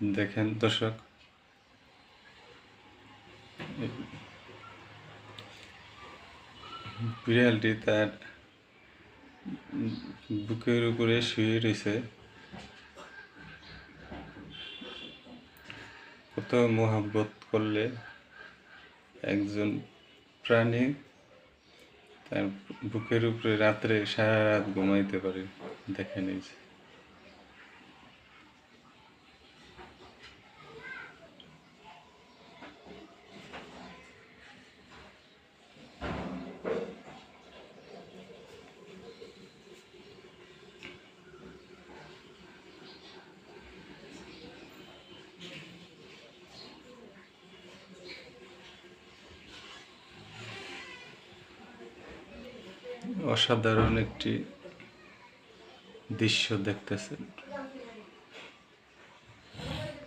দেখেন দর্শক। বিড়ালটি তার বুকের উপরে শুয়ে রয়েছে। কত মোহাব্বত করলে একজন প্রাণী তার বুকের উপরে রাত্রে সারা রাত ঘুমাইতে পারে। দেখেন এই যে। অসাধারণ একটি দৃশ্য দেখতেছেন।